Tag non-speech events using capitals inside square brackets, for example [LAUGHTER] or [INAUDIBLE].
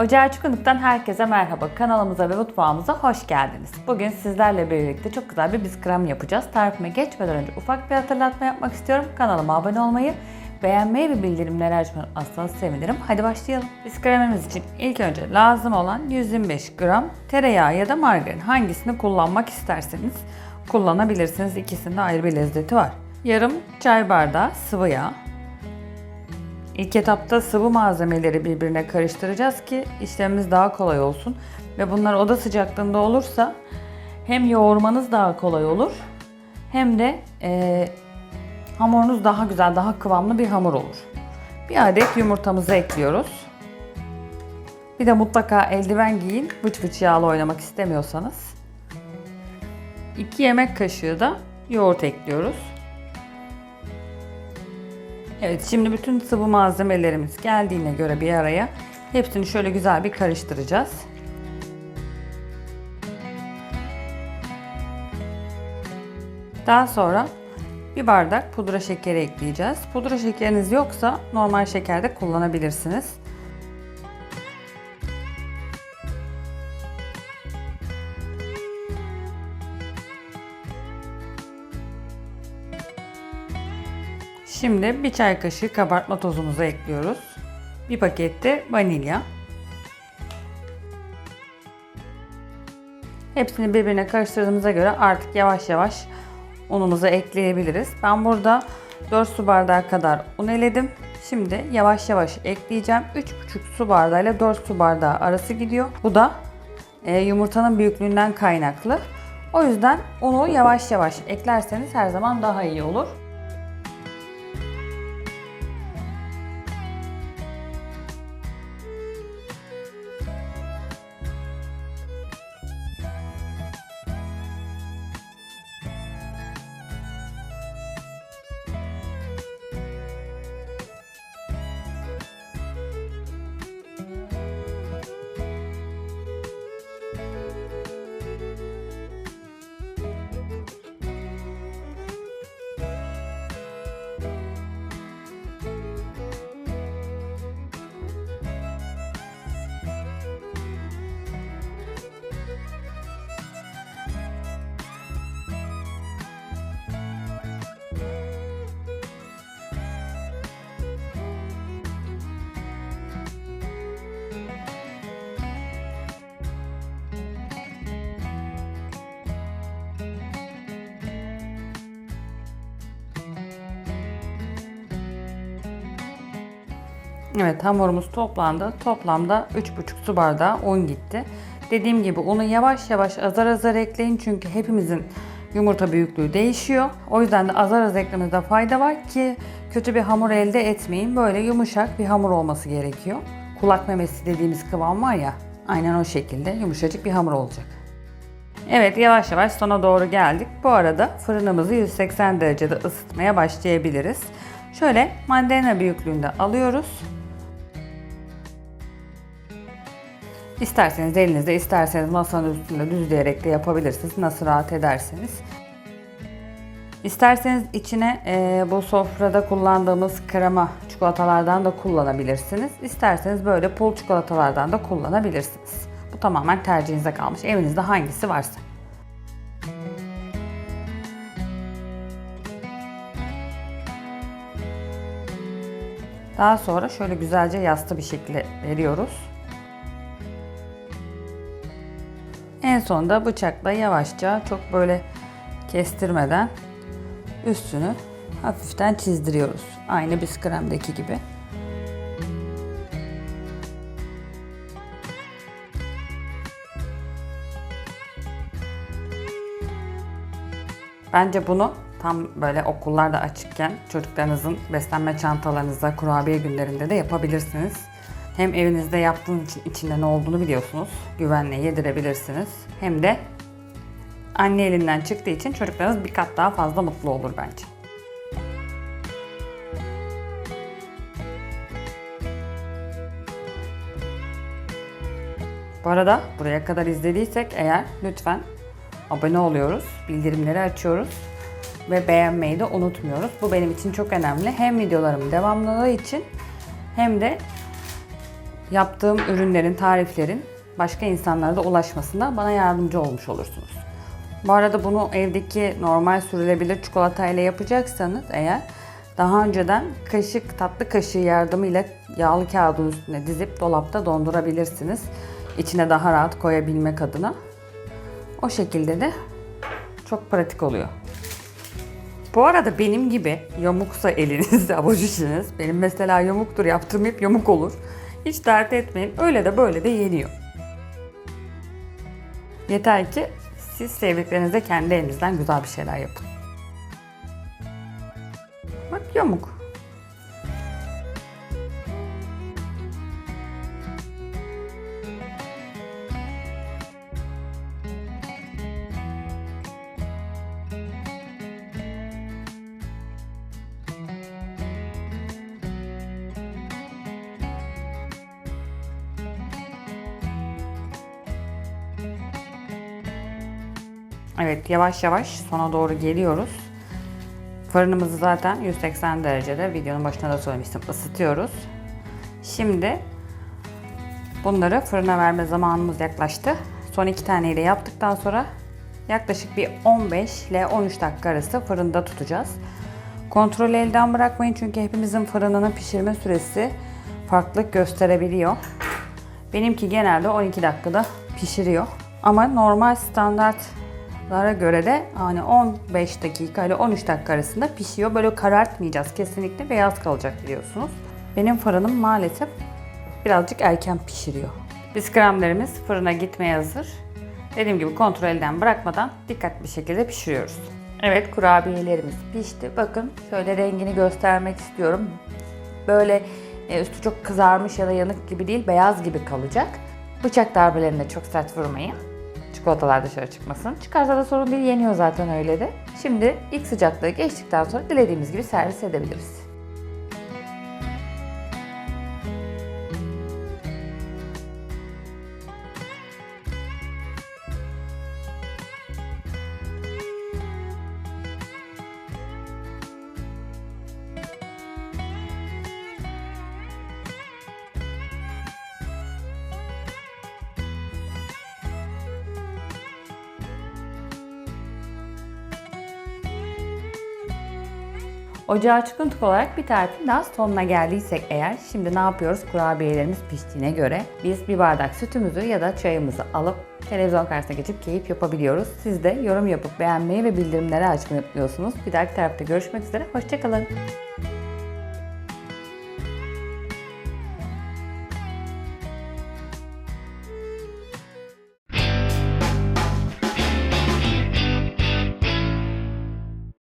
Ocağı Çukunluk'tan herkese merhaba. Kanalımıza ve mutfağımıza hoş geldiniz. Bugün sizlerle birlikte çok güzel bir biskrem yapacağız. Tarifime geçmeden önce ufak bir hatırlatma yapmak istiyorum. Kanalıma abone olmayı, beğenmeyi ve bildirimleri açmayı aslanız sevinirim. Hadi başlayalım. Biskremimiz için ilk önce lazım olan 125 gram tereyağı ya da margarin hangisini kullanmak isterseniz kullanabilirsiniz. İkisinde ayrı bir lezzeti var. Yarım çay bardağı sıvı yağ, İlk etapta sıvı malzemeleri birbirine karıştıracağız ki işlemimiz daha kolay olsun. Ve bunlar oda sıcaklığında olursa hem yoğurmanız daha kolay olur hem de eee, hamurunuz daha güzel, daha kıvamlı bir hamur olur. Bir adet yumurtamızı ekliyoruz. Bir de mutlaka eldiven giyin vıç vıç yağla oynamak istemiyorsanız. 2 yemek kaşığı da yoğurt ekliyoruz. Evet şimdi bütün sıvı malzemelerimiz geldiğine göre bir araya hepsini şöyle güzel bir karıştıracağız. Daha sonra bir bardak pudra şekeri ekleyeceğiz. Pudra şekeriniz yoksa normal şeker de kullanabilirsiniz. Şimdi bir çay kaşığı kabartma tozumuzu ekliyoruz. Bir pakette vanilya. Hepsini birbirine karıştırdığımıza göre artık yavaş yavaş unumuzu ekleyebiliriz. Ben burada 4 su bardağı kadar un eledim. Şimdi yavaş yavaş ekleyeceğim. 3,5 su bardağı ile 4 su bardağı arası gidiyor. Bu da e, yumurtanın büyüklüğünden kaynaklı. O yüzden unu yavaş yavaş eklerseniz her zaman daha iyi olur. Evet hamurumuz toplandı. Toplamda 3,5 su bardağı un gitti. Dediğim gibi unu yavaş yavaş azar azar ekleyin çünkü hepimizin yumurta büyüklüğü değişiyor. O yüzden de azar azar eklememizde fayda var ki kötü bir hamur elde etmeyin. Böyle yumuşak bir hamur olması gerekiyor. Kulak memesi dediğimiz kıvam var ya aynen o şekilde yumuşacık bir hamur olacak. Evet yavaş yavaş sona doğru geldik. Bu arada fırınımızı 180 derecede ısıtmaya başlayabiliriz. Şöyle mandalina büyüklüğünde alıyoruz. İsterseniz elinizde, isterseniz masanın üstünde düzleyerek de yapabilirsiniz. Nasıl rahat ederseniz. İsterseniz içine e, bu sofrada kullandığımız krema çikolatalardan da kullanabilirsiniz. İsterseniz böyle pul çikolatalardan da kullanabilirsiniz. Bu tamamen tercihinize kalmış. Evinizde hangisi varsa. Daha sonra şöyle güzelce yassı bir şekilde veriyoruz. En sonunda bıçakla yavaşça çok böyle kestirmeden üstünü hafiften çizdiriyoruz. Aynı biskremdeki gibi. Bence bunu tam böyle okullarda açıkken çocuklarınızın beslenme çantalarınıza, kurabiye günlerinde de yapabilirsiniz. Hem evinizde yaptığınız için içinde ne olduğunu biliyorsunuz. Güvenle yedirebilirsiniz. Hem de anne elinden çıktığı için çocuklarınız bir kat daha fazla mutlu olur bence. Bu arada buraya kadar izlediysek eğer lütfen abone oluyoruz, bildirimleri açıyoruz ve beğenmeyi de unutmuyoruz. Bu benim için çok önemli. Hem videolarımın devamlılığı için hem de yaptığım ürünlerin, tariflerin başka insanlara da ulaşmasında bana yardımcı olmuş olursunuz. Bu arada bunu evdeki normal sürülebilir çikolata ile yapacaksanız eğer daha önceden kaşık, tatlı kaşığı yardımıyla yağlı kağıdın üstüne dizip dolapta dondurabilirsiniz. İçine daha rahat koyabilmek adına. O şekilde de çok pratik oluyor. Bu arada benim gibi yamuksa eliniz, [LAUGHS] avuç içiniz, benim mesela yamuktur yaptığım hep yamuk olur. Hiç dert etmeyin. Öyle de böyle de yeniyor. Yeter ki siz sevdiklerinize kendi elinizden güzel bir şeyler yapın. Bak yamuk. Evet yavaş yavaş sona doğru geliyoruz. Fırınımızı zaten 180 derecede videonun başında da söylemiştim ısıtıyoruz. Şimdi bunları fırına verme zamanımız yaklaştı. Son iki taneyle yaptıktan sonra yaklaşık bir 15 ile 13 dakika arası fırında tutacağız. Kontrolü elden bırakmayın çünkü hepimizin fırınının pişirme süresi farklılık gösterebiliyor. Benimki genelde 12 dakikada pişiriyor. Ama normal standartlara göre de hani 15 dakika ile 13 dakika arasında pişiyor. Böyle karartmayacağız. Kesinlikle beyaz kalacak biliyorsunuz. Benim fırınım maalesef birazcık erken pişiriyor. Biskremlerimiz fırına gitmeye hazır. Dediğim gibi kontrol elden bırakmadan dikkatli bir şekilde pişiriyoruz. Evet kurabiyelerimiz pişti. Bakın şöyle rengini göstermek istiyorum. Böyle e, üstü çok kızarmış ya da yanık gibi değil, beyaz gibi kalacak. Bıçak darbelerinde çok sert vurmayın. Çikolatalar dışarı çıkmasın. Çıkarsa da sorun değil, yeniyor zaten öyle de. Şimdi ilk sıcaklığı geçtikten sonra dilediğimiz gibi servis edebiliriz. Ocağı açık unutuk olarak bir tarifin daha sonuna geldiysek eğer şimdi ne yapıyoruz? Kurabiyelerimiz piştiğine göre biz bir bardak sütümüzü ya da çayımızı alıp televizyon karşısına geçip keyif yapabiliyoruz. Siz de yorum yapıp beğenmeyi ve bildirimleri açmayı unutmuyorsunuz. Bir dahaki tarifte görüşmek üzere. Hoşçakalın.